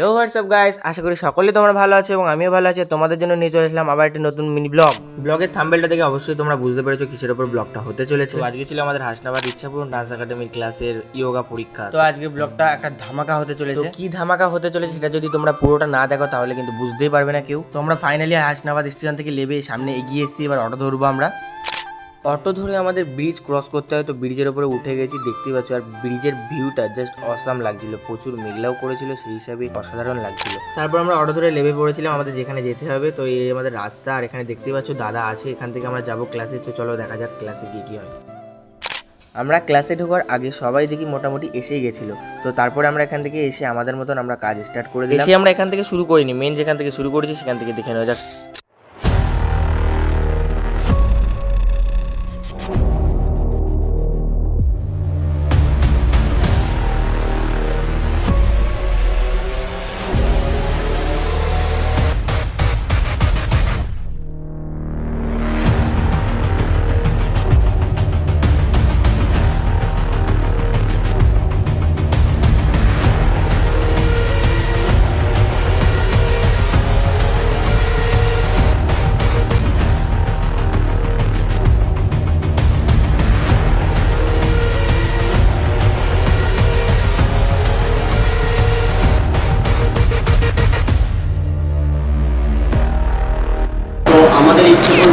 Hello WhatsApp guys আশা করি সকলে তোমরা ভালো আছো এবং আমিও ভালো আছি। তোমাদের জন্য নিয়ে চলে আসলাম আবার একটি নতুন মিনি ব্লগ ব্লগের থাম্বেলটা দেখে অবশ্যই তোমরা বুঝতে পেরেছ কিসের উপর ব্লগটা হতে চলেছে। আজকে ছিল আমাদের হাসনাবাদ ইচ্ছাপূরণ ডান্স একাডেমির ক্লাসের ইয়োগা পরীক্ষা। তো আজকে ব্লগটা একটা ধামাকা হতে চলেছে। কি ধামাকা হতে চলেছে সেটা যদি তোমরা পুরোটা না দেখো তাহলে কিন্তু বুঝতেই পারবে না কেউ। তো আমরা ফাইনালি হাসনাবাদ স্টেশন থেকে লেবে সামনে এগিয়ে এসেছি এবার অটো ধরবো আমরা। অটো ধরে আমাদের ব্রিজ ক্রস করতে হয়, তো ব্রিজের ওপরে উঠে গেছি, দেখতেই পাচ্ছ, আর ব্রিজের ভিউটা জাস্ট অসাম লাগছিল। প্রচুর মেঘলাও করেছিল, সেই হিসাবে অসাধারণ লাগছিল। তারপর আমরা অটো ধরে লেবে পড়েছিলাম, আমাদের যেখানে যেতে হবে, তো এই আমাদের রাস্তা, আর এখানে দেখতেই পাচ্ছ, দাদা আছে, এখান থেকে আমরা যাব ক্লাসে তো চলো দেখা যাক ক্লাসে গিয়ে কি হয়। আমরা ক্লাসে ঢোকার আগে সবাই দেখি মোটামুটি এসেই গেছিল, তো তারপরে আমরা এখান থেকে এসে আমাদের মতন আমরা কাজ স্টার্ট করে দিয়েছি আমরা এখান থেকে শুরু করিনি মেন যেখান থেকে শুরু করেছি সেখান থেকে দেখে নেওয়া যাক।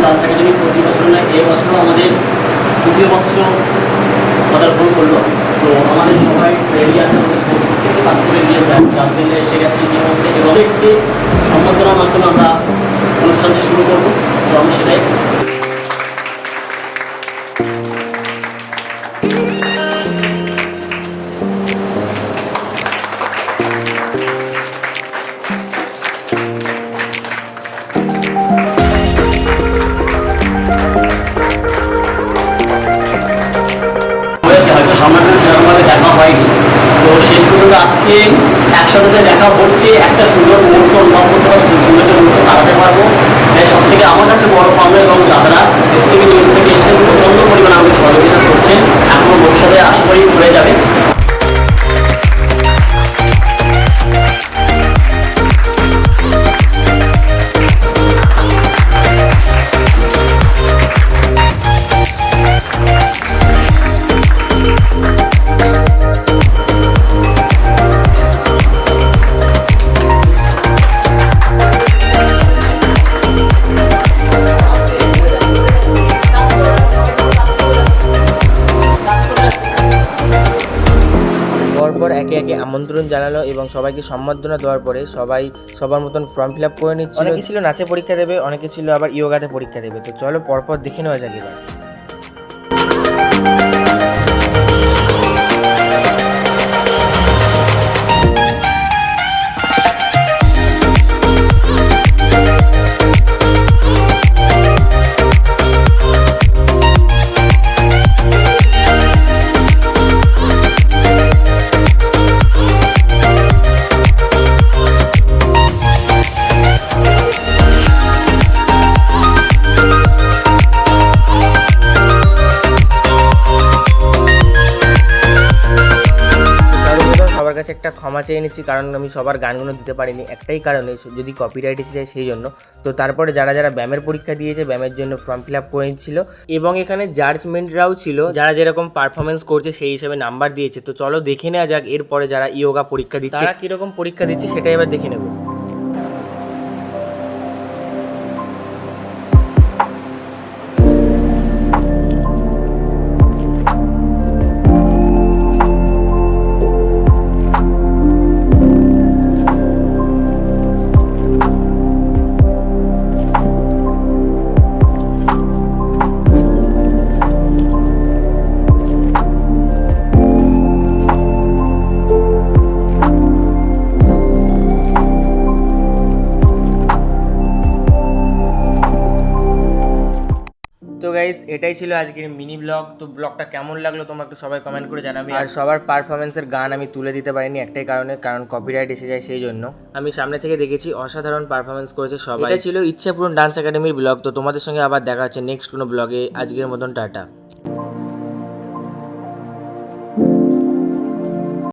ডান্স একাডেমি প্রতি বছর না এবছরও আমাদের তৃতীয় বছর পদার্পণ করল। তো আমাদের সবাই রেডি আছে, আমাদের প্রত্যেকে পার্টিসিপেট নিয়ে জানতে এসে গেছে ইতিমধ্যে এবং একটি সম্বর্ধনার মাধ্যমে আমরা অনুষ্ঠানটি শুরু করব। তো আমি সেটাই আজকে একসাথে দেখা হচ্ছে একটা সুন্দর মুহূর্ত অনুভব করতে পারব সুন্দর মুহূর্ত কাটাতে পারব। সব থেকে আমার কাছে বড় পাবো এবং আমন্ত্রণ জানালো এবং সবাইকে সম্বর্ধনা দেওয়ার পরে সবাই সবার মতন ফর্ম ফিল আপ করে নিচ্ছিল। অনেকে ছিল নাচে পরীক্ষা দেবে, অনেকে ছিল আবার ইয়োগাতে পরীক্ষা দেবে। তো চলো পরপর দেখে নেওয়া যাক এবার। ক্ষমা চেয়ে নিচ্ছি, কারণ আমি সবার গানগুলো দিতে পারিনি, একটাই কারণে যদি কপিরাইট এসে যায় সেই জন্য। তো তারপরে যারা যারা ব্যামের পরীক্ষা দিয়েছে, ব্যামের জন্য ফর্ম ফিল আপ করে নিচ্ছিল, এবং এখানে জাজমেন্টরাও ছিল, যারা যেরকম পারফরমেন্স করছে সেই হিসেবে নাম্বার দিয়েছে। তো চলো দেখে নেওয়া যাক, এরপরে যারা ইয়োগা পরীক্ষা দিচ্ছে, তারা কীরকম পরীক্ষা দিচ্ছে সেটাই এবার দেখে নেব। গাইস এটাই ছিল আজকের মিনি ব্লগ তো ব্লগটা কেমন লাগল তোমরা একটু সবাই কমেন্ট করে জানাবে। আর সবার পারফরমেন্সের গান আমি তুলে দিতে পারিনি একটাই কারণে কারণ কপিরাইট এসে যায় সেই জন্য। আমি সামনে থেকে দেখেছি অসাধারণ পারফরমেন্স করেছে সবাই। এটা ছিল ইচ্ছাপূরণ ডান্স একাডেমির ব্লগ তো তোমাদের সঙ্গে আবার দেখা হচ্ছে নেক্সট কোনো ব্লগে আজকের মতন টাটা।